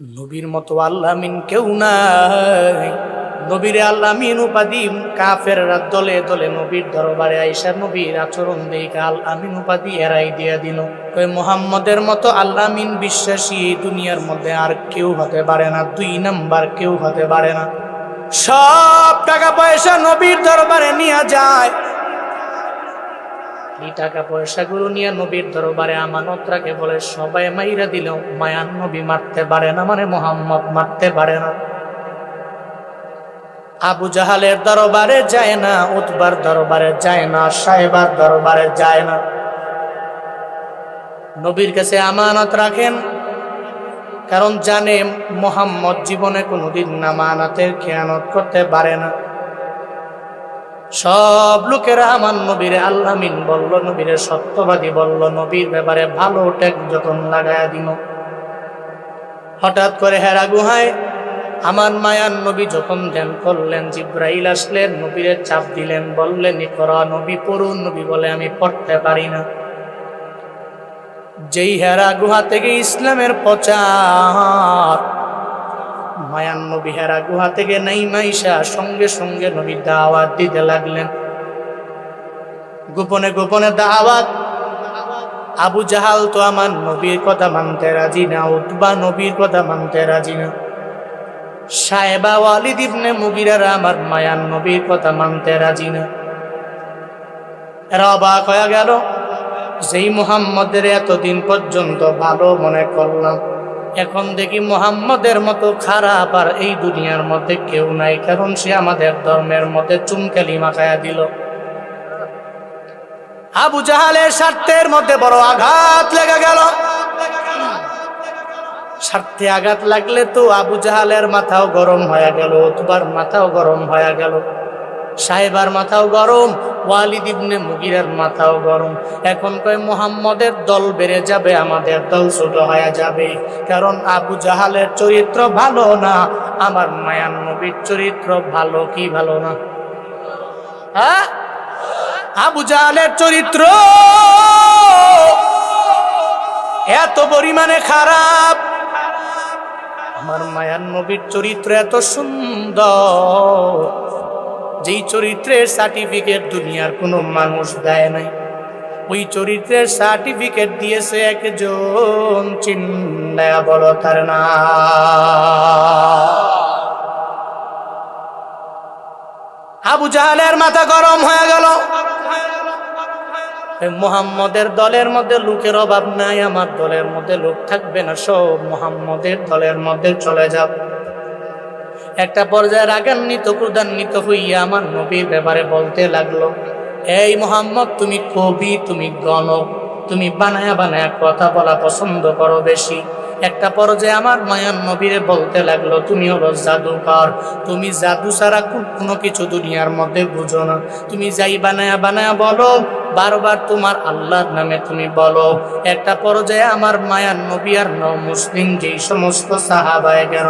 নবীর মতো আল্লামিন কেউ নাই। নবীরে আল্লামিন উপাধি কাফের দলে দলে নবীর দরবারে আইসা নবীর আচরণ দেখে আল আমিন উপাধি এরাই দিয়া দিল। কই মোহাম্মদের মতো আল্লামিন বিশ্বাসী এই দুনিয়ার মধ্যে আর কেউ হতে পারে না, দুই নাম্বার কেউ হতে পারে না। সব টাকা পয়সা নবীর দরবারে নিয়ে যায়। এই টাকা পয়সাগুলো নিয়ে নবীর দরবারে আমানত রাখে বলে সবাই মাইরা দিলেও মায়ান নবী মারতে পারে না মানে মোহাম্মদ মারতে পারে না। আবু জাহালের দরবারে যায় না, উতবার দরবারে যায় না, সাহেবার দরবারে যায় না। নবীর কাছে আমানত রাখেন, কারণ জানে মোহাম্মদ জীবনে কোনোদিন নামানাতের খেয়ানত করতে পারে না। সব লোকেরা আমার নবীর আল্লামিন বলল, নবীর সত্যবাদী বলল, নবীর ব্যাপারে ভালো টেক যখন লাগায়া দিল। হঠাৎ করে হেরা গুহায় আমার মায়ার নবী যখন ধ্যান করলেন, জিব্রাইল আসলেন, নবীরে চাপ দিলেন, বললেন করা নবী পড়ুন, নবী বলে আমি পড়তে পারি না। যেই হেরা গুহা থেকে ইসলামের প্রচার মায়ান নবী হেরা গুহা থেকে নাই মাইশা সঙ্গে সঙ্গে নবী দাওয়াত দিতে লাগলেন। গোপনে গোপনে দাওয়াত। আবু জাহাল তো আমার নবীর কথা মানতে রাজি না, উতবা নবীর কথা মানতে রাজি না। সাহেবা ওয়ালিদ ইবনে মুগিরারা আমার মায়ান নবীর কথা মানতে রাজি না। এরা অবাক হয়ে গেল, যেই মুহাম্মদের এতদিন পর্যন্ত ভালো মনে করলাম। এখন দেখি মোহাম্মদের মতো খারাপ আর এই দুনিয়ার মধ্যে কেউ নাই, কারণ সে আমাদের ধর্মের মধ্যে চুমকালি মাখায়া দিল। আবু জাহালের স্বার্থের মধ্যে বড় আঘাত লেগে গেল। স্বার্থে আঘাত লাগলে তো আবু জাহালের মাথাও গরম হয়ে গেল তোমার মাথাও গরম হয়ে গেল। সাহেবার মাথাও গরম, ওয়ালিদ ইবনে মুগিরার মাথাও গরম। এখন কয়, মোহাম্মদের দল বেড়ে যাবে, আমাদের দল ছোট হয়ে যাবে। কারণ আবু জাহালের চরিত্র ভালো না, আমার মায়ান নবীর চরিত্র ভালো কি ভালো না? হ্যাঁ? আবু জাহালের চরিত্র এত পরিমাণে খারাপ। আমার মায়ান নবীর চরিত্র এত সুন্দর। যেই চরিত্রের সার্টিফিকেট দুনিয়ার কোনো মানুষ দেয় নাই, ওই চরিত্রের সার্টিফিকেট দিয়েছে একজন চিন্তা বড় তার না আবু জাহালের মাথা গরম হয়ে গেল। মোহাম্মদের দলের মধ্যে লোকের অভাব নাই, আমার দলের মধ্যে লোক থাকবে না, সব মোহাম্মদের দলের মধ্যে চলে যাব। একটা পর্যায়ে রাগান্বিত, ক্রোধান্বিত হইয়া আমার নবীর ব্যাপারে বলতে লাগল, এই মোহাম্মদ, তুমি কবি, তুমি গণক, তুমি বানায়া বানায়া কথা বলা পছন্দ করো বেশি। একটা পর্যায়ে আমার মায়ান নবীরে বলতে লাগল, তুমি হলো জাদুকর, তুমি জাদু ছাড়া কোনো কিছু দুনিয়ার মধ্যে বুঝো না। তুমি যাই বানায়া বানায়া বলো বারবার তোমার আল্লাহর নামে তুমি বলো, একটা পর্যায়ে আমার মায়ার নবী আর ন মুসলিম যেই সমস্ত সাহাবায় গেল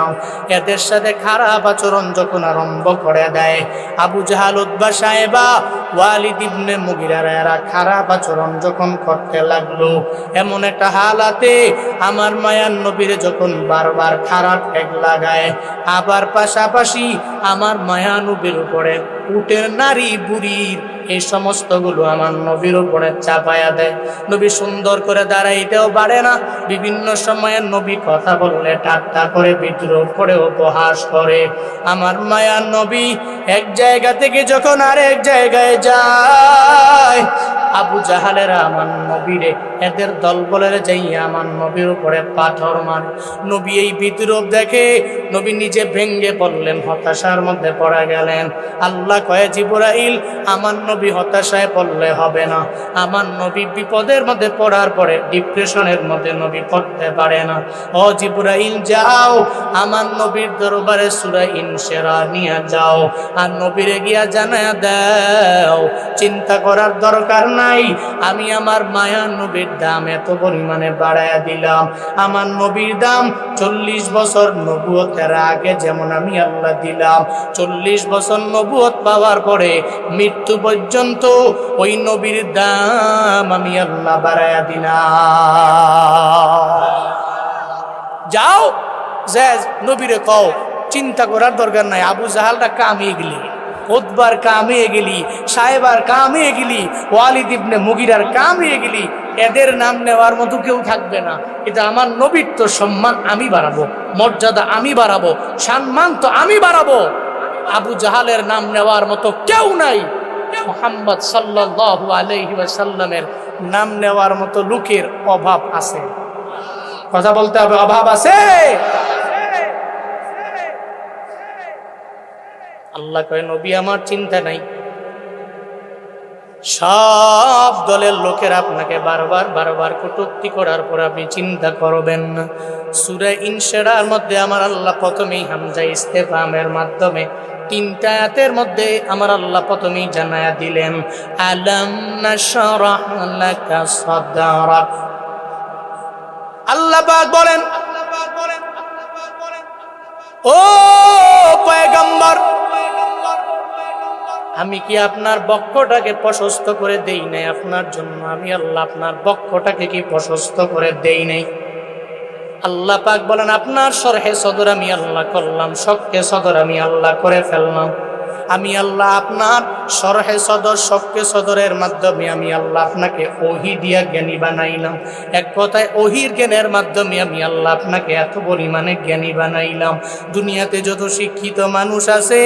এদের সাথে খারাপ আচরণ যখন আরম্ভ করে দেয়, আবু জাহাল উদ্বা সাহেবা, ওয়ালিদ ইবনে এরা খারাপ আচরণ যখন করতে লাগল। এমন একটা হালাতে আমার মায়ার নবীরে যখন বারবার খারাপ ঠেক লাগায়, আবার পাশাপাশি আমার মায়া নবীর উপরে উটের নারী বুড়ির এই সমস্তগুলো আমার নবীর উপরে চাপায়া দেয়। নবী সুন্দর করে দাঁড়াইতেও পারে না। বিভিন্ন সময়ে নবী কথা বললে ঠাট্টা করে, বিদ্রোহ করে, উপহাস করে। আমার মায়ার নবী এক জায়গা থেকে যখন আর এক জায়গায় যায়, আবু জাহালেরা আমার নবীরে এদের দল বলে যাই আমার নবীর উপরে পাথর মারে। নবী এই বিদ্রোহ দেখে, নবী নিজে ভেঙ্গে পড়লেন, হতাশার মধ্যে পড়া গেলেন। আল্লাহ কয়ে, জিবরাইল, আমার নবী হতাশায় পড়লে হবে না। আমার নবী বিপদের মধ্যে পড়ার পরে ডিপ্রেশনের মধ্যে নবী পড়তে পারে না। ও জিবরাইল, যাও, আমার নবীর দরবারে সুরা ইনসেরা নিয়ে যাও। আর নবীরে গিয়া জানায় দাও, চিন্তা করার দরকার নাই। আমি আমার মায়া নবীর দাম এত পরিমাণে বাড়াইয়া দিলাম। আমার নবীর দাম চল্লিশ বছর নবুয়তের আগে যেমন আমি আল্লাহ দিলাম, চল্লিশ বছর নবুয়ত পাওয়ার পরে মৃত্যু পর্যন্ত ওই নবীর দাম আমি আল্লাহ বাড়াইয়া দিলাম। যাও যে নবীরে কও, চিন্তা করার দরকার নাই, আবু জাহালটা কামিয়ে গেলি ওদবার কামিয়ে গেলি, সাহেবার কামিয়ে গেলি, ওয়ালিদ ইবনে মুগিরার কামিয়ে গেলি, এদের নাম নেওয়ার মতো কেউ থাকবে না। এটা আমার নবীর তো সম্মান, আমি বাড়াবো, মর্যাদা আমি বাড়াবো, সম্মান তো আমি বাড়াবো। আবু জাহালের নাম নেওয়ার মতো কেউ নাই। মোহাম্মদ সাল্লাল্লাহু আলাইহি ওয়াসাল্লামের নাম নেওয়ার মতো লোকের অভাব আছে। কথা বলতে হবে, অভাব আছে? আল্লাহ কয়, নবী, আমার চিন্তা নাই। সব দলের লোকের আপনাকে বারবার বারবার কটুক্তি করার পর আপনি চিন্তা করবেন না। সুরে ইনশেরার মধ্যে আমার আল্লাহ প্রথমেই হামজা ইস্তেফামের মাধ্যমে তিনটা আয়াতের মধ্যে আমার আল্লাহ প্রথমেই জানায়া দিলেন, আলাম আল্লাহ বলেন, ও পয়গম্বর, আমি কি আপনার বক্ষটাকে প্রশস্ত করে দেই নাই? আপনার জন্য আমি আল্লাহ আপনার বক্ষটাকে কি প্রশস্ত করে দেই নাই? আল্লাহ পাক বলেন, আপনার সরহে সদর আমি আল্লাহ করলাম শখকে সদর আমি আল্লাহ করে ফেললাম। আমি আল্লাহ আপনার সরহে সদর শখকে সদরের মাধ্যমে আমি আল্লাহ আপনাকে ওহি দিয়া জ্ঞানী বানাইলাম। এক কথায় ওহির জ্ঞানের মাধ্যমে আমি আল্লাহ আপনাকে এত পরিমাণে জ্ঞানী বানাইলাম। দুনিয়াতে যত শিক্ষিত মানুষ আছে,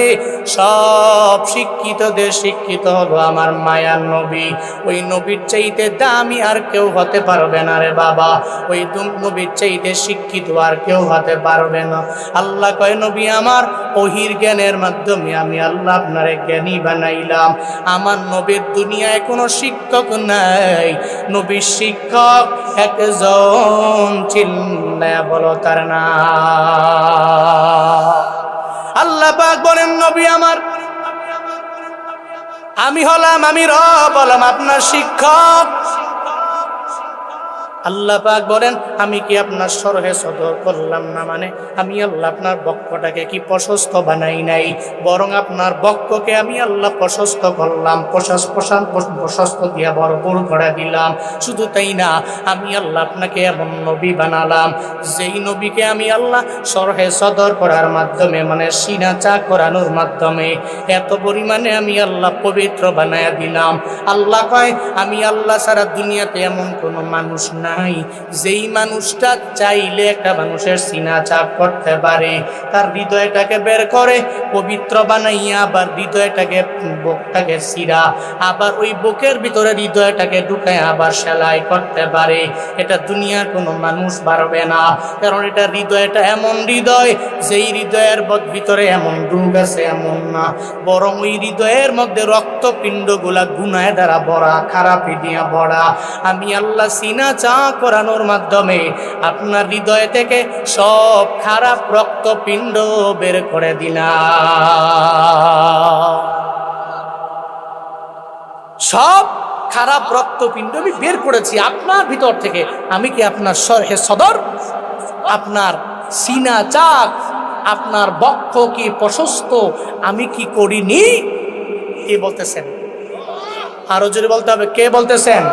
সব শিক্ষিতদের শিক্ষিত হলো আমার মায়ার নবী। ওই নবীর চাইতে দামি আর কেউ হতে পারবে না রে বাবা। ওই নবীর চাইতে শিক্ষিত আর কেউ হতে পারবে না। আল্লাহ কয়, নবী, আমার ওহির জ্ঞানের মাধ্যমে আমি আল্লাহ আপনারে জ্ঞানী বানাইলাম। আমার নবীর দুনিয়ায় কোনো শিক্ষক নাই। নবীর শিক্ষক একজন চিল্লায় বলো তার না আল্লাহ পাক বলেন, নবী আমার, আমি হলাম, আমি রব, হলাম আপনার শিক্ষক। আল্লাহ পাক বলেন, আমি কি আপনার সরহে সদর করলাম না মানে? আমি আল্লাহ আপনার বক্ষটাকে কি প্রশস্ত বানাই নাই? বরং আপনার বক্ষকে আমি আল্লাহ প্রশস্ত করলাম, প্রশাস প্রশান্ত প্রশস্ত দিয়া ভরপুর করে দিলাম। শুধু তাই না, আমি আল্লাহ আপনাকে এমন নবী বানালাম, যেই নবীকে আমি আল্লাহ সরহে সদর করার মাধ্যমে মানে সিনা চা করানোর মাধ্যমে এত পরিমাণে আমি আল্লাহ পবিত্র বানায়া দিলাম। আল্লাহ কয়, আমি আল্লাহ সারা দুনিয়াতে এমন কোনো মানুষ নাই। যেই মানুষটা চাইলে একটা মানুষের সিনা চাপ করতে পারে, তার হৃদয়টাকে বের করে, পবিত্র বানাইয়া আবার হৃদয়টাকে বুকটাকে সিরা, আবার ওই বুকের ভিতরে হৃদয়টাকে ঢুকায় আবার সেলাই করতে পারে। এটা দুনিয়ার কোনো মানুষ পারবে না, কারণ এটা হৃদয়টা এমন হৃদয়, যেই হৃদয়ের ভিতরে এমন রোগ আছে, এমন না। বরং ওই হৃদয়ের মধ্যে রক্তপিণ্ডগুলা গুনায় দ্বারা ভরা, খারাপি দিয়া ভরা। আমি আল্লাহ সিনা চা করানোর মাধ্যমে আপনার হৃদয় থেকে সব খারাপ রক্তপিণ্ড বের করে দিলাম। সব খারাপ রক্তপিণ্ড আমি বের করেছি আপনার ভিতর থেকে। আমি কি আপনার সরহে সদর? আপনার সিনা চাক? আপনার বক্ষ কি প্রশস্ত? আমি কি করিনি? কে বলতেছেন? আরও জোরে বলতে হবে, কে বলতেছেন?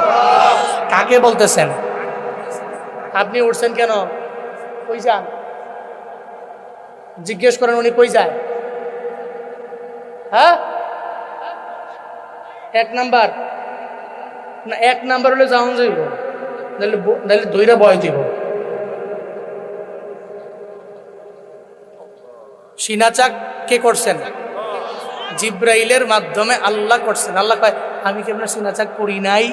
কাকে বলতেছেন? আপনি উঠছেন কেন? কই যান? জিজ্ঞেস করেন উনি কই যায়? হ্যাঁ? এক নাম্বার। না, এক নাম্বার হলে যাওয়া যাইব। নাহলে নাহলে দইরা বয় দিব। সিনাচাক কে করছেন? জিব্রাইলের মাধ্যমে আল্লাহ করছেন। আল্লাহ কয়, আমি কি আপনার সিনাচাক করি নাই?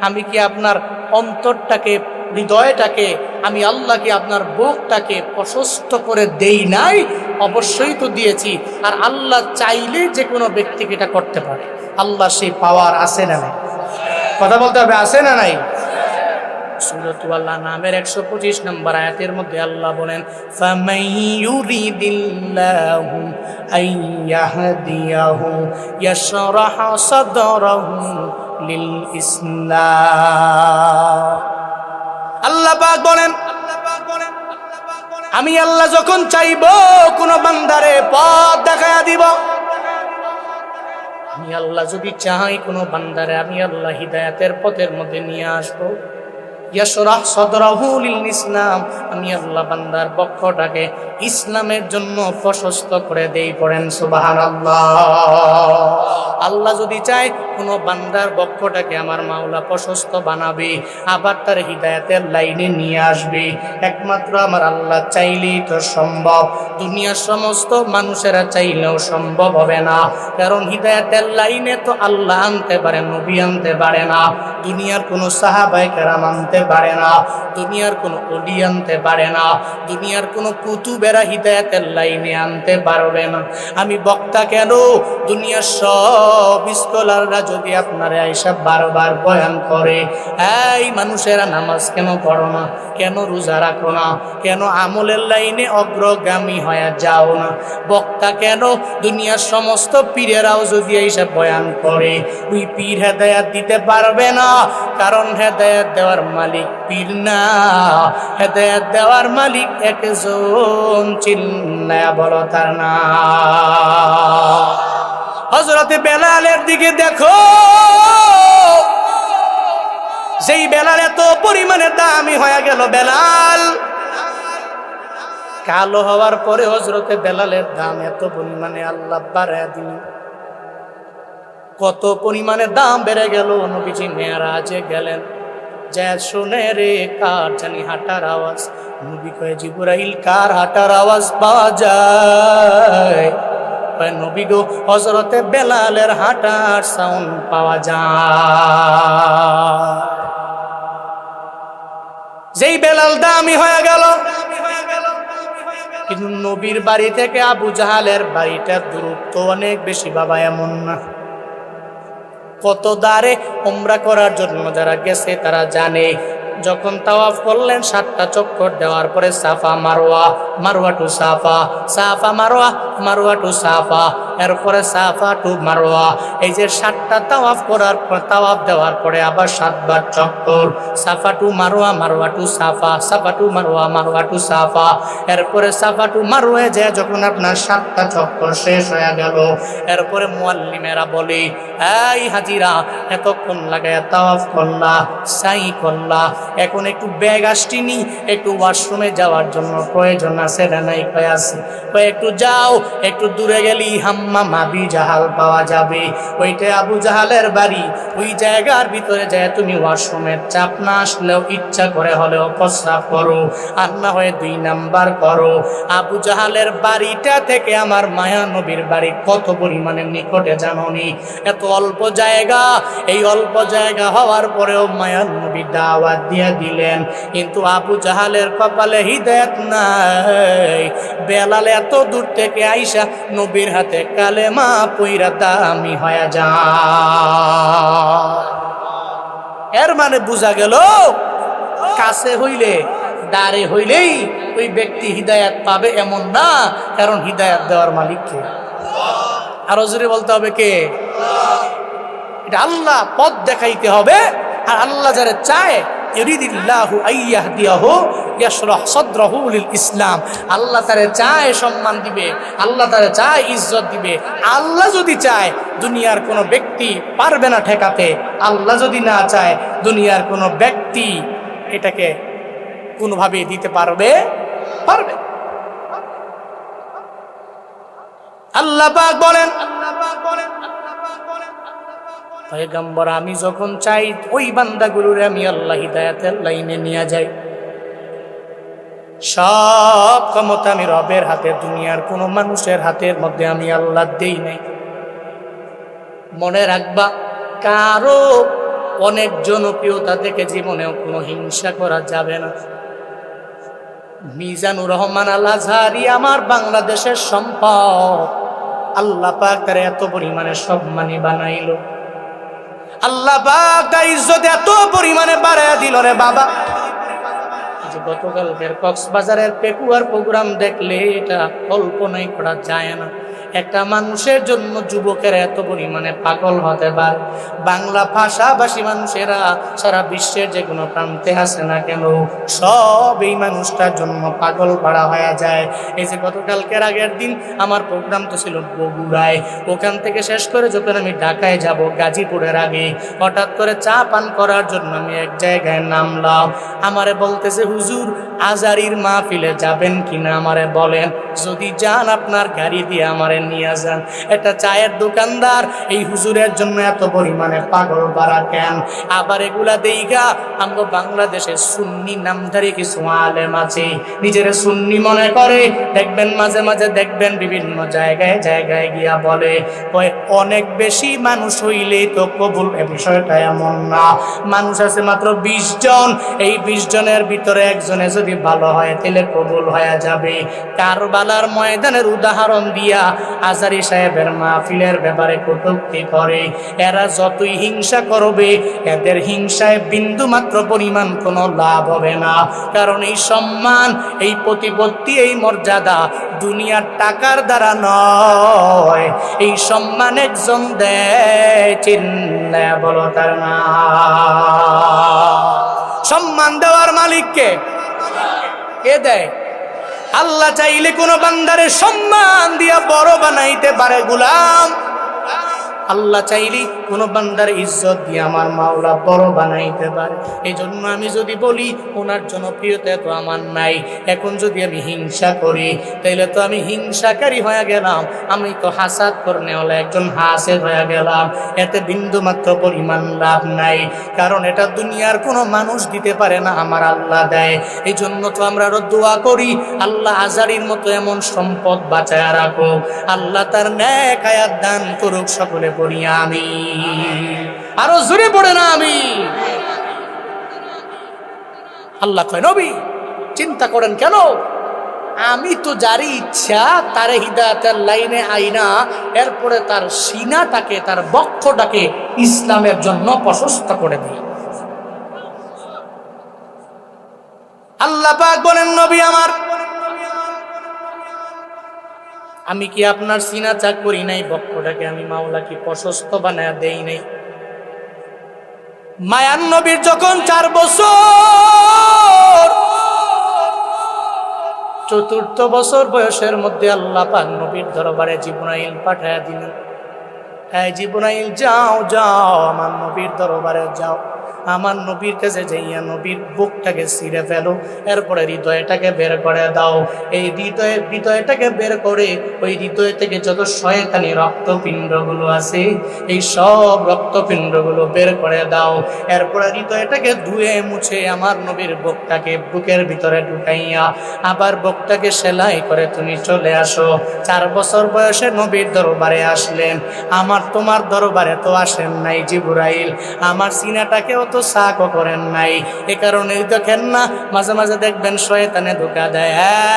আমি কি আপনার অন্তরটাকে, হৃদয়টাকে আমি আল্লাহকে আপনার বুকটাকে প্রশস্ত করে দেই নাই, অবশ্যই তো দিয়েছি। আর আল্লাহ চাইলে যে কোনো ব্যক্তিকে এটা করতে পারে। আল্লাহ সেই পাওয়ার আসে না নাই। কথা বলতে হবে, আছে না নাই? সুরত আল্লাহ নামের একশো পঁচিশ নম্বর আয়াতের মধ্যে আল্লাহ বলেন লিল ইসলাম আল্লাহ পাক বলেন, আমি আল্লাহ যখন চাইব, কোন বান্দারে পথ দেখা দিব। আমি আল্লাহ যদি চাই, কোনো বান্দারে আমি আল্লাহ হৃদায়াতের পথের মধ্যে নিয়ে আসব। ইয়াসরাহ সদরাহু লিল ইসলাম। আমি আল্লাহ বান্দার পক্ষটাকে ইসলামের জন্য প্রশস্ত করে দেই, পড়েন সুবাহান আল্লাহ যদি চায় কোনো বান্দার বক্ষটাকে আমার মাওলা প্রশস্ত বানাবে, আবার তার হৃদায়তের লাইনে নিয়ে আসবে। একমাত্র আমার আল্লাহ চাইলেই তো সম্ভব। দুনিয়ার সমস্ত মানুষেরা চাইলেও সম্ভব হবে না। কারণ হৃদায়তের লাইনে তো আল্লাহ আনতে পারে, নবী আনতে পারে না। দুনিয়ার কোনো সাহাবাই কেরাম আনতে পারে না। দুনিয়ার কোনো অলি আনতে পারে না। দুনিয়ার কোনো কুতুবেরা হৃদায়তের লাইনে আনতে পারবে না। আমি বক্তা কেন? দুনিয়ার সব স্কলাররা যদি আপনারা এইসব বারবার বয়ান করে, এই মানুষেরা নামাজ কেন পড়ো না? কেন রোজা রাখো না? কেন আমলের লাইনে অগ্রগামী হয়ে যাও না? বক্তা কেন? দুনিয়ার সমস্ত পীরেরাও যদি এইসব বয়ান করে ওই পীর হেদায়াত দিতে পারবে না। কারণ হেদায়াত দেওয়ার মালিক পীর না। হেদায়াত দেওয়ার মালিক একজন চিল্লায়া বলো তার না। হজরতে বেলালের দিকে দেখো। যেই বেলাল এত পরিমাণে দামি হয়ে গেল বেলাল। কালো হওয়ার পরে হজরতে বেলালের দাম এত পরিমাণে আল্লাহ বাড়ায় দিল কত পরিমাণে দাম বেড়ে গেল, নবীজি মেয়ারাজে গেলেন। শুনে রে কার জানি আওয়াজ। নবী কার আওয়াজ পাওয়া যায়? হজরতে বেলালের হাঁটার সাউন্ড পাওয়া যায়। যেই বেলাল দামি হয়ে গেল। কিন্তু নবীর বাড়ি থেকে আবু জাহালের বাড়িটা দূরত্ব অনেক বেশি, বাবা, এমন না। কত দ্বারে ওমরা করার জন্য যারা গেছে তারা জানে। যখন তাওয়াফ করলেন, সাতটা চক্কর দেওয়ার পরে Safa Marwa Marwa to Safa Safa Marwa Marwa to Safa, এরপরে সাফা টু মারোয়া এই যে সাতটা তাওয়াফ করার পর তাওয়াফ দেওয়ার পরে আবার সাতবার চক্কর, Safa to Marwa Marwa to Safa Safa to Marwa Marwa to Safa. এরপরে সাফা টু মারোয়া যে যখন আপনার সাতটা চক্কর শেষ হয়ে গেল, এরপরে মুয়াল্লিমেরা বলে, এই হাজিরা, এতক্ষণ লাগায় তাওয়াফ করলা, সাই করলা এখন একটু ব্যাগ আসটিনি একটু ওয়াশরুমে যাওয়ার জন্য। প্রয়োজন আছে না নাই? কয়ে আছে। কয়ে, একটু যাও, একটু দূরে গেলি হাম্মা মাবি জাহাল পাওয়া যাবে। ওইটা আবু জাহালের বাড়ি। ওই জায়গার ভিতরে যায় তুমি ওয়াশরুমের চাপ না আসলেও ইচ্ছা করে হলেও প্রস্রাব করো আর না হয়ে দুই নাম্বার করো। আবু জাহালের বাড়িটা থেকে আমার মায়া নবীর বাড়ি কত পরিমাণে নিকটে জাননি। এত অল্প জায়গা। এই অল্প জায়গা হওয়ার পরেও মায়া নবী দাওয়াত দিয়ে দিলেন। কিন্তু আবু জাহালের কপালে হৃদয়ত নাই। বেলাল এত দূর থেকে আইসা নবীর হাতে কালেমা পইরা দামি হয়ে যায়। এর মানে বোঝা গেল, কাছে হইলে দাঁড়ে হইলেই ওই ব্যক্তি হৃদায়াত পাবে এমন না, কারণ হৃদায়াত দেওয়ার মালিককে আরও জোরে বলতে হবে কে? এটা আল্লাহ পথ দেখাইতে হবে, আর আল্লাহ যারা চায় ইরিদিল্লাহু আইয়াহদিয়াহু ইয়াশরাহ সাদরাহু ইসলাম। আল্লাহ তারে চায় সম্মান দিবে, আল্লাহ তারে চায় ইজ্জত দিবে। আল্লাহ যদি চায়, দুনিয়ার কোনো ব্যক্তি পারবে না ঠেকাতে। আল্লাহ যদি না চায়, দুনিয়ার কোনো ব্যক্তি এটাকে কোনোভাবে দিতে পারবে পারবে। আল্লাহ বলেন, আল্লাহ পাক বলেন পয়গম্বর, আমি যখন চাই ওই বান্দাগুলোরে আমি আল্লাহ হিদায়াতের লাইনে নিয়ে যাই। সব ক্ষমতা আমি রবের হাতে, দুনিয়ার কোনো মানুষের হাতের মধ্যে আমি আল্লাহ দেই নাই। মনে রাখবা, কারও অনেক জনপ্রিয়তা থেকে জীবনেও কোনো হিংসা করা যাবে না। মিজানুর রহমান আল আজহারি আমার বাংলাদেশের সম্পদ আল্লাহ পাক তার এত পরিমাণে সম্মানী বানাইলো। আল্লাহ পাক ইজ্জত এত পরিমাণে বাড়াইয়া দিল রে বাবা। গতকালকের কক্সবাজারের পেকুয়ার প্রোগ্রাম দেখলে এটা কল্পনাই করা যায় না। একটা মানুষের জন্য যুবকেরা এত পরিমাণে পাগল হতে পারে। বাংলা ভাষাভাষী মানুষেরা সারা বিশ্বের যে কোনো প্রান্তে আসে না কেন, সব এই মানুষটার জন্য পাগল পাড়া হয়ে যায়। এই যে গতকালকের আগের দিন আমার প্রোগ্রাম তো ছিল বগুড়ায়। ওখান থেকে শেষ করে যখন আমি ঢাকায় যাব গাজীপুরের আগে, হঠাৎ করে চা পান করার জন্য আমি এক জায়গায় নামলাম। আমারে বলতেছে, হুজুর, আজারির মাহফিলে যাবেন কিনা? আমারে বলেন যদি যান আপনার গাড়ি দিয়ে আমারে নিয়ে যান। একটা চায়ের দোকানদার, এই হুজুরের জন্য এত পরিমাণে পাগল বাড়া কেন? আবার এগুলা দেইগা আমগো বাংলাদেশে সুন্নি নামধারী কিছু আলেম আছে, নিজের সুন্নি মনে করে। দেখবেন মাঝে মাঝে দেখবেন বিভিন্ন জায়গায় জায়গায় গিয়া বলে অনেক বেশি মানুষ হইলেই তো কবুল, এ বিষয়টা এমন না। মানুষ আছে মাত্র বিশ জন, এই বিশ জনের ভিতরে একজনে যদি ভালো হয়, তাহলে কবুল হয়ে যাবে। কারবালার ময়দানের উদাহরণ দিয়া আজারি সাহেবের মাহফিলের ব্যাপারে কটুক্তি করে। এরা যতই হিংসা করবে, এদের হিংসায় বিন্দু মাত্র পরিমাণ কোনো লাভ হবে না। কারণ এই সম্মান, এই প্রতিপত্তি, এই মর্যাদা দুনিয়ার টাকার দ্বারা নয়। এই সম্মান একজন দেয় চিন্তা বলো তার না। সম্মান দেওয়ার মালিককে কে দেয়? আল্লাহ চাইলে কোন বান্দারে সম্মান দিয়া বড় বানাইতে পারে গুলাম। আল্লাহ চাইলি কোনো বান্দার ইজ্জত দিয়ে আমার মাওলা বড় বানাইতে পারে। এই জন্য আমি যদি বলি, ওনার জনপ্রিয়তা তো আমার নাই। এখন যদি আমি হিংসা করি, তাইলে তো আমি হিংসাকারী হয়ে গেলাম। আমি তো হাসাদ করনে হলে একজন হাসের হয়ে গেলাম। এতে বিন্দু মাত্র পরিমাণ লাভ নাই। কারণ এটা দুনিয়ার কোনো মানুষ দিতে পারে না, আমার আল্লাহ দেয়। এই জন্য তো আমরা আরও দোয়া করি, আল্লাহ আজারির মতো এমন সম্পদ বাঁচায় রাখো আল্লাহ তার ন্যায় কায়াত দান করুক সকলে পড়ি আমি। আরও জোরে পড়ে না আমি। আল্লাহ কয়, নবী, চিন্তা করেন কেন? আমি তো যারই ইচ্ছা, তারে হিদায়তের লাইনে আইনা, এরপরে তার সিনাটাকে, তার বক্ষটাকে ইসলামের জন্য প্রশস্ত করে দিই। আল্লাহ পাক বলেন, নবী আমার আমি কি আপনার সিনা চাক করি নাই? বক্ষটাকে আমি মাওলা কি প্রশস্ত বানায় দেই নাই। মায়ান নবীর যখন চার বছর, চতুর্থ বছর বয়সের মধ্যে আল্লাহ পাক নবীর দরবারে জীবনাইল পাঠায় দিলেন। হ্যাঁ জীবনাইল যাও যাও, আমার নবীর দরবারে যাও। আমার নবীর কাছে যাইয়া নবীর বুকটাকে ছিঁড়ে ফেলো, এরপরে হৃদয়টাকে বের করে দাও। এই হৃদয়ের হৃদয়টাকে বের করে ওই হৃদয় থেকে যত শয়তানি রক্তপিণ্ডগুলো আছে, এই সব রক্তপিণ্ডগুলো বের করে দাও। এরপরে হৃদয়টাকে ধুয়ে মুছে আমার নবীর বুকটাকে বুকের ভিতরে ঢুকাইয়া আবার বুকটাকে সেলাই করে তুমি চলে আসো। চার বছর বয়সে নবীর দরবারে আসলেন। আমার তোমার দরবারে তো আসেন নাই জিবুরাইল। আমার সিনাটাকেও তো সাকও করেন নাই। এ কারণে দেখেন না মাঝে মাঝে দেখবেন শয়তানে ধোকা দেয়।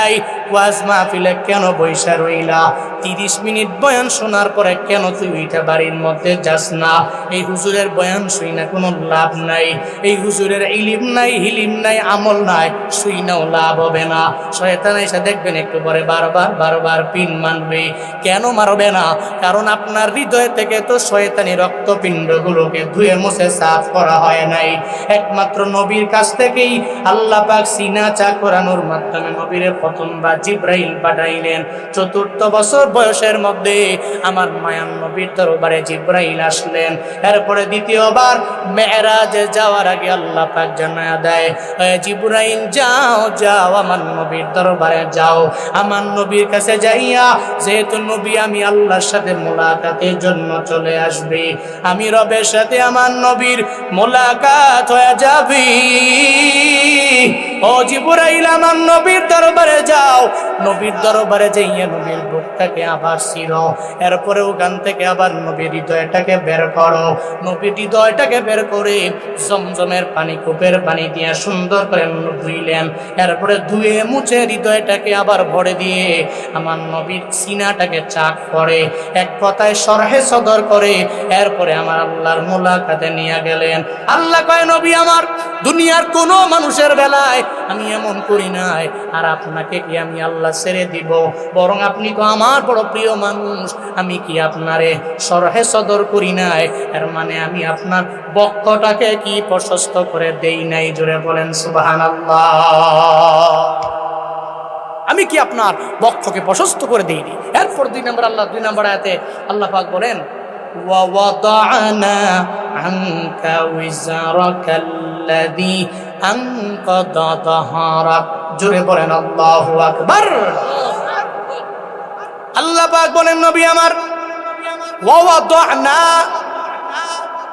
এই, ওয়াজ মাহফিলে কেন বৈশা রইলা? তিরিশ মিনিট বয়ান শোনার পরে কেন তুই উইটা বাড়ির মধ্যে যাস না? এই হুজুরের বয়ান শুই না, কোনো লাভ নাই। এই হুজুরের ইলিম নাই, হিলিম নাই, আমল নাই শুই নাও লাভ হবে না। শয়তান এসে দেখবেন একটু পরে বারবার বারবার পিন মানবে। কেন মারবে না? কারণ আপনার হৃদয় থেকে তো শয়তানি রক্তপিণ্ডগুলোকে ধুয়ে মুছে সাফ করা হয়। নাই। একমাত্র নবীর কাছ থেকেই আল্লাহ পাক সিনা চা করানোর মাধ্যমে নবীরে প্রথমবার জিব্রাইল পাঠাইলেন। চতুর্থ বছর বয়সের মধ্যে আমার মায়ান নবীর দরবারে জিব্রাইল আসলেন। এরপরে দ্বিতীয়বার মেয়েরাজে যাওয়ার আগে আল্লাহ পাক জানায়া দেয়, "এ জিব্রাইল, যাও যাও, আমার নবীর দরবারে যাও। আমার নবীর কাছে যাইয়া যেহেতু নবী, আমি আল্লাহর সাথে মোলাকাতের জন্য চলে আসবে। আমি রবের সাথে আমার নবীর মোলাকাত হয়ে যাবি নবীর দরবারে যাও। নবীর দরবারে আবার এরপরে ওখান থেকে আবার নবীর হৃদয়টাকে বের করো। নবীর হৃদয়টাকে বের করে জমজমের পানি, কূপের পানি দিয়ে সুন্দর করে ধুইলেন। এরপরে ধুয়ে মুছে হৃদয়টাকে আবার ভরে দিয়ে আমার নবীর সিনাটাকে চাক করে, এক কথায় সরহে সদর করে, এরপরে আমার আল্লাহর মোলাকাতে নিয়ে গেলেন। আল্লাহ কয়, নবী আমার, দুনিয়ার কোনো মানুষের বেলায় আমি এমন করি নাই আর আপনাকে কি আমি আল্লাহ ছেড়ে দিব বরং আপনি তো আমার বড় প্রিয় মানুষ আমি কি আপনারে সরহে সদর করি নাই এর মানে আমি আপনার বক্ষটাকে কি প্রশস্ত করে দেই নাই জোরে বলেন সুবাহান আমি কি আপনার বক্ষকে প্রশস্ত করে দিইনি এরপর দুই নম্বর আল্লাহ দুই নম্বর আয়াতে আল্লাহ পাক বলেন ووضعنا عنك وزرك الذي আল্লাহ বলেন, নবী আমার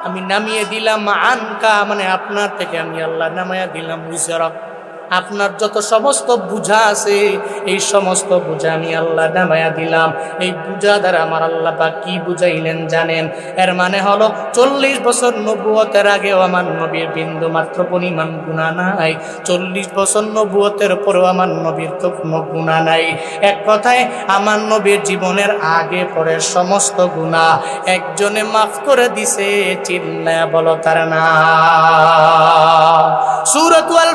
আমি নামিয়ে দিলাম আনকা মানে আপনার থেকে আমি আল্লাহ নামাইয়া দিলাম আপনার যত সমস্ত বুঝা আছে, এই সমস্ত বুঝা আমি আল্লাহ নামায়া দিলাম। এই বুঝা দ্বারা আমার আল্লাহ বা কি বুঝাইলেন জানেন? এর মানে হলো, চল্লিশ বছর নবুয়তের আগেও আমার নবীর বিন্দু মাত্র পরিমাণ গুণা নাই। চল্লিশ বছর নবুয়তের পরেও আমার নবীর তো কোনো গুণা নাই। এক কথায়, আমার নবীর জীবনের আগে পরে সমস্ত গুণা একজনে মাফ করে দিছে, চিল্লায় বলো তার না সুরত আল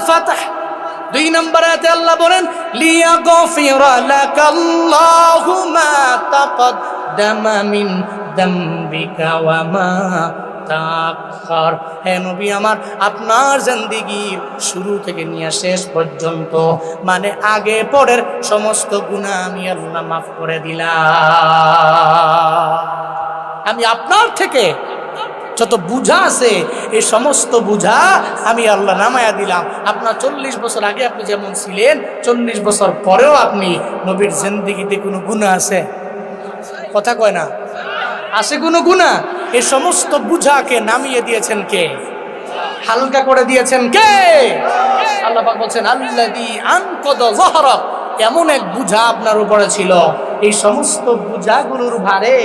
দুই নম্বর আয়াতে আল্লাহ বলেন, লিয়াগফিরা লাকাল্লাহু মা তাকদ্দামা মিন দামবিকা ওয়া মা তাখার হে নবী আমার, আপনার জিন্দেগির শুরু থেকে নিয়ে শেষ পর্যন্ত মানে আগে পরের সমস্ত গুনাহ আমি আল্লাহ মাফ করে দিলাম। আমি আপনার থেকে যত বুঝা আছে, এই সমস্ত বুঝা আমি আল্লাহ নামায়া দিলাম। আপনার চল্লিশ বছর আগে আপনি যেমন ছিলেন, চল্লিশ বছর পরেও আপনি নবীর জিন্দিগিতে কোনো গুণা আছে? কথা কয় না? আছে কোনো গুণা এই সমস্ত বুঝাকে নামিয়ে দিয়েছেন কে? হালকা করে দিয়েছেন কে? আল্লাহ বলছেন জহরক এমন এক বুঝা আপনার উপরে ছিল। এই সমস্ত বুঝাগুলোর ভারে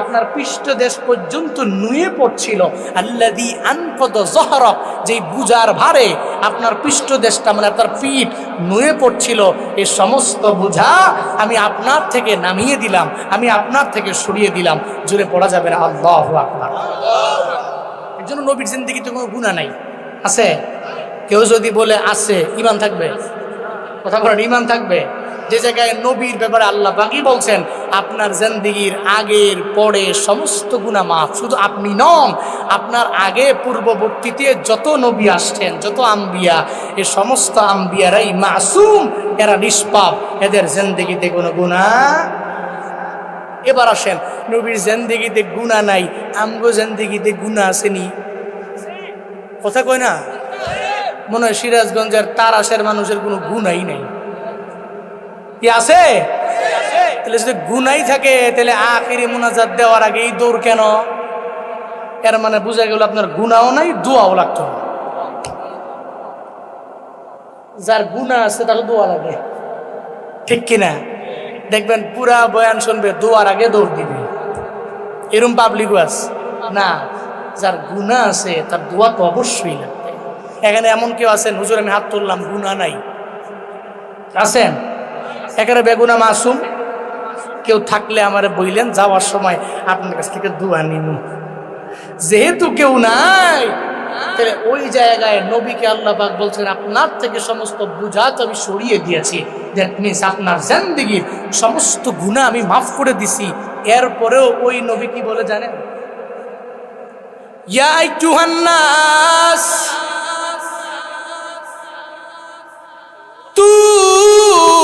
আপনার পৃষ্ঠদেশ পর্যন্ত নুয়ে পড়ছিল। আল্লাদি আনকদ জহরক যেই বুঝার ভারে আপনার পৃষ্ঠদেশটা মানে আপনার পিঠ নুয়ে পড়ছিল। এই সমস্ত বুঝা আমি আপনার থেকে নামিয়ে দিলাম, আমি আপনার থেকে সরিয়ে দিলাম। জুড়ে পড়া যাবে না, আল্লাহ আকবার। এর জন্য নবীর জিন্দিগিতে কোনো গুণা নাই। আছে? কেউ যদি বলে, আছে ইমান থাকবে? কথা বলেন ইমান থাকবে? যে জায়গায় নবীর ব্যাপারে আল্লাহ বাকি বলছেন, আপনার জিন্দিগির আগের পরে সমস্ত গুণা মাফ। শুধু আপনি নন, আপনার আগে পূর্ববর্তীতে যত নবী আসছেন, যত আম্বিয়া, এ সমস্ত আম্বিয়ারাই মাসুম, এরা নিষ্পাপ। এদের জিন্দিগিতে কোনো গুণা এবার আসেন, নবীর জেন্দিগিতে গুণা নাই, আমগো জেন্দিগিতে গুণা আসেনি। কথা কয় না? মনে হয় সিরাজগঞ্জের তারাশের মানুষের কোনো গুণাই নাই। কি আছে? তাহলে যদি গুণাই থাকে, তাহলে আখিরি মোনাজাত দেওয়ার আগে এই দৌড় কেন? এর মানে বোঝা গেল আপনার গুণাও নাই, দোয়াও লাগতো যার গুণা আছে তার দোয়া লাগে। ঠিক কিনা? দেখবেন পুরা বয়ান শুনবে, দোয়ার আগে দৌড় দিবে। এরম পাবলিক আছে। না, যার গুণা আছে, তার দোয়া তো অবশ্যই লাগবে। এখানে এমন কেউ আছেন, হুজুর আমি হাত তুললাম গুণা নাই। আছেন? এখানে বেগুনা মাসুম। কেউ থাকলে আমারে বইলেন, যাওয়ার সময় আপনার কাছ থেকে দোয়া নিব যেহেতু কেউ নাই, তাহলে ওই জায়গায় নবীকে আল্লাহ বলছেন, আপনার থেকে সমস্ত বুঝা তো আমি সরিয়ে দিয়েছি। আপনার জিন্দিগির সমস্ত গুণা আমি মাফ করে দিছি। এরপরেও ওই নবী কি বলে জানেন? ইয়া আইয়ুহান নাস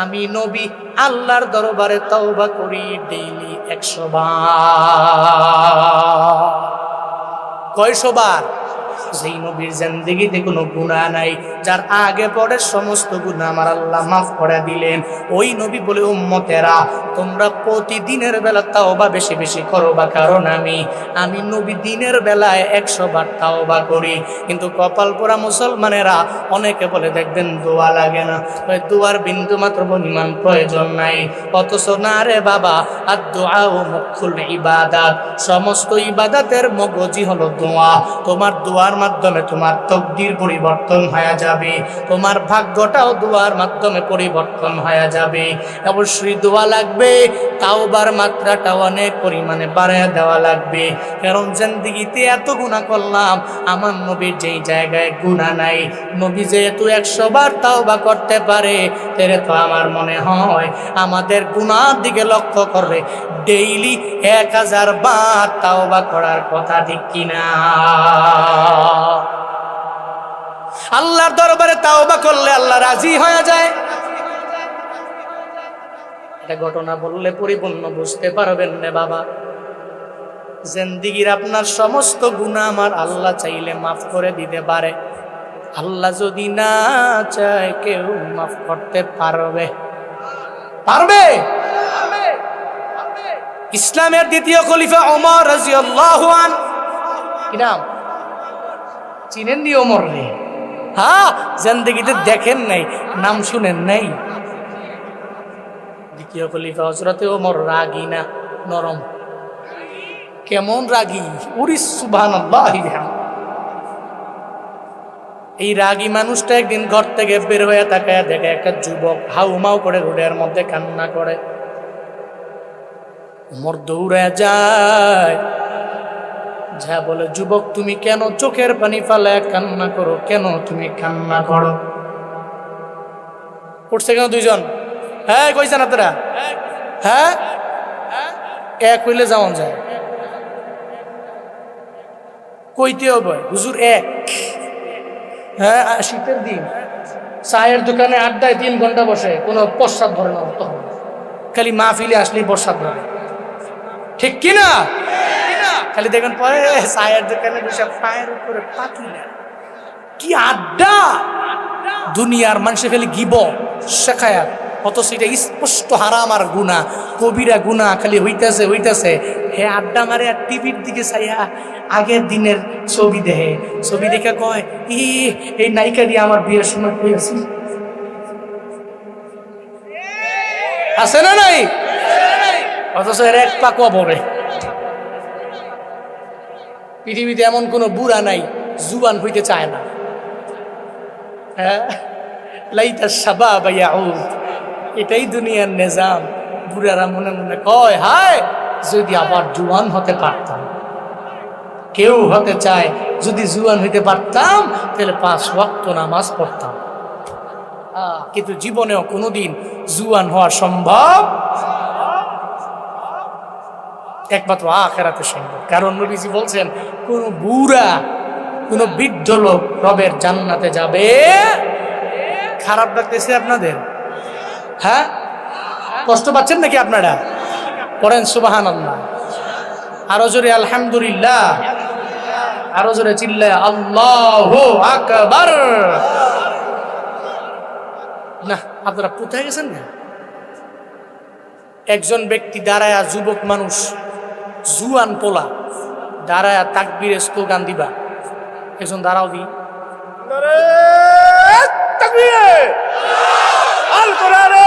আমি নবী আল্লাহর দরবারে তওবা করি ডেইলি একশো বার। কয়শো বার? যেই নবীর জিন্দেগিতে কোনো গুনাহ নাই। যার আগে পরে সমস্ত গুনাহ আমার আল্লাহ মাফ করে দিলেন। ওই নবী বলে, উম্মতেরা, তোমরা প্রতিদিনের বেলা তাওবা বেশি বেশি করো বা কারণ আমি। আমি নবী দিনের বেলায় একশো বার তাওবা করি। কিন্তু কপাল পোড়া মুসলমানেরা অনেকে বলে, দেখবেন দোয়া লাগে না। দোয়ার বিন্দু মাত্র পরিমাণ প্রয়োজন নাই। অথচ না রে বাবা আর দোয়া ও মুখুল ইবাদাত। সমস্ত ইবাদাতের মগজি হলো দোয়া। তোমার দোয়ার মাধ্যমে তোমার তকদির পরিবর্তন হয়ে যাবে। তোমার ভাগ্যটাও দোয়ার মাধ্যমে পরিবর্তন হয়ে যাবে। অবশ্যই দোয়া লাগবে তাও তাওবার মাত্রাটা অনেক পরিমাণে বাড়ায় দেওয়া লাগবে। কারণ জিন্দিগিতে এত গুণা করলাম, আমার নবীর যেই জায়গায় গুণা নাই। নবী যেহেতু একশো বার তাওবা করতে পারে তেরে তো আমার মনে হয় আমাদের গুণার দিকে লক্ষ্য করবে ডেইলি এক হাজার বার তাওবা করার কথা ঠিক কিনা? আল্লাহর দরবারে তাওবা করলে আল্লাহ রাজি হয়ে যায়। এটা ঘটনা বললে পরিপূর্ণ বুঝতে পারবেন না বাবা। জিন্দিগির আপনার সমস্ত গুণা আমার আল্লাহ চাইলে মাফ করে দিতে পারে। আল্লাহ যদি না চায়, কেউ মাফ করতে পারবে। পারবে? ইসলামের দ্বিতীয় খলিফা ওমর রাজিয়াল্লাহু আন কি নাম? চিনেন নি ওমর রে হ্যাঁ জিন্দেগিতে দেখেন নাই, নাম শুনেন নাই। দ্বিতীয় খলিফা হজরতে ওমর রাগী না, নরম। কেমন রাগী? উরিস সুবহান এই রাগী মানুষটা একদিন ঘর থেকে বের হয়ে তাকায় দেখে একটা যুবক হাউমাউ করে রোডের মধ্যে কান্না করে। উমর দৌড়ে যায় যা বলে, যুবক, তুমি কেন চোখের পানি ফালায় কান্না করো? কেন তুমি কান্না করো? উঠছে কেন দুইজন? হ্যাঁ কইছেন আপনারা? হ্যাঁ? এক হইলে যাওয়া যায়। কইতে হবে, হুজুর, এক। হ্যাঁ শীতের দিন। চায়ের দোকানে আড্ডায় তিন ঘণ্টা বসে, কোনো প্রস্রাব ধরে না খালি মাহফিলে আসলেই প্রস্রাব ধরে। ঠিক কি না খালি দেখেন পরে চায়ের দোকানে বসে পায়ের উপরে না। কি আড্ডা! দুনিয়ার মানুষে খালি গিব, শেখায়। অথচ এটা স্পষ্ট হারাম আর গুণা কবিরা গুণা খালি হইতেছে হইতেছে। হে আড্ডা মারে আর টিভির দিকে চাইয়া আগের দিনের ছবি দেহে ছবি দেখে কয়, ই, এই নায়িকা দিয়ে আমার বিয়ের সময় পেয়েছি আছে? না নাই? অথচ এর এক পাকুয়া পড়ে পৃথিবীতে এমন কোনো বুড়া নাই, জুবান হইতে চায় না। হ্যাঁ? লাইতা সাবা ইয়াউদ। এটাই দুনিয়ার নিজাম। বুড়ারা মনে মনে কয়, হায়, যদি আবার জুয়ান হতে পারতাম। কেউ হতে চায়, যদি জুয়ান হইতে পারতাম, তাহলে পাঁচ ওয়াক্ত নামাজ পড়তাম। কিন্তু জীবনেও কোনোদিন জুয়ান হওয়া সম্ভব একমাত্র আখেরাতে সম্ভব। কারণ নবীজি বলছেন, কোন বুড়া, কোন বৃদ্ধ লোক রবের জান্নাতে যাবে। খারাপ লাগতেছে আপনাদের? হ্যাঁ? কষ্ট পাচ্ছেন নাকি আপনারা? পড়েন সুবাহান আল্লাহ আরও জোরে আলহামদুলিল্লাহ। আরও জোরে চিল্লায়, আল্লাহ আকবার। না, আপনারা কোথায় গেছেন না একজন ব্যক্তি দাঁড়ায়া, যুবক মানুষ জুয়ান পোলা দাঁড়ায় তাকবির স্লোগান দিবা। একজন দাঁড়াও দি। তাকবীর! আল কোরআনে